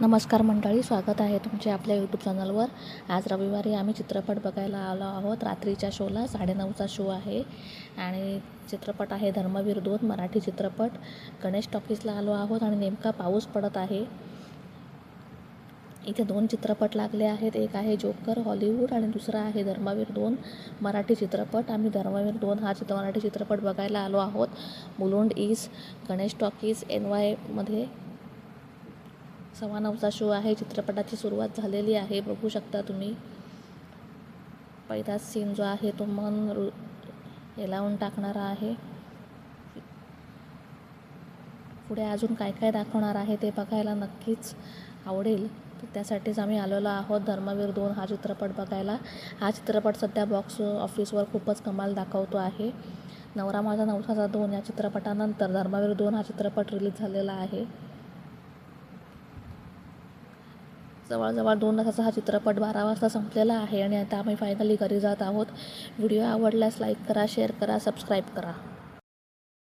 नमस्कार मंडळी स्वागत आहे तुमचे आपल्या यूट्यूब चॅनलवर आज रविवारी आम्ही चित्रपट बघायला आलो आहोत. रात्रीच्या शोला साडेनऊचा शो आहे आणि चित्रपट आहे धर्मवीर दोन मराठी चित्रपट. गणेश टॉकीजला आलो आहोत आणि नेमका पाऊस पडत आहे. इथे दोन चित्रपट लागले आहेत. एक आहे जोकर हॉलिवूड आणि दुसरा आहे धर्मवीर दोन मराठी चित्रपट. आम्ही धर्मवीर दोन हा चित्र मराठी चित्रपट बघायला आलो आहोत. Mulund is Ganesh talkies N वायमध्ये सव्वा नऊचा शो आहे. चित्रपटाची सुरुवात झालेली आहे. बघू शकता तुम्ही. पहिलाच सीन जो आहे तो मन रु हेलावून टाकणारा आहे. पुढे अजून काय काय दाखवणार आहे ते बघायला नक्कीच आवडेल. तर त्यासाठीच आम्ही आलेलो आहोत. धर्मवीर दोन हा चित्रपट बघायला. हा चित्रपट सध्या बॉक्स ऑफिसवर खूपच कमाल दाखवतो आहे. नवरा माझा नवसाचा दोन या चित्रपटानंतर धर्मवीर दोन हा चित्रपट रिलीज झालेला आहे. जवळजवळ दोन तासाचा हा चित्रपट बारा वाजता संपलेला आहे आणि आता आम्ही फायनली घरी जात आहोत. व्हिडिओ आवडल्यास लाईक करा शेअर करा सबस्क्राईब करा.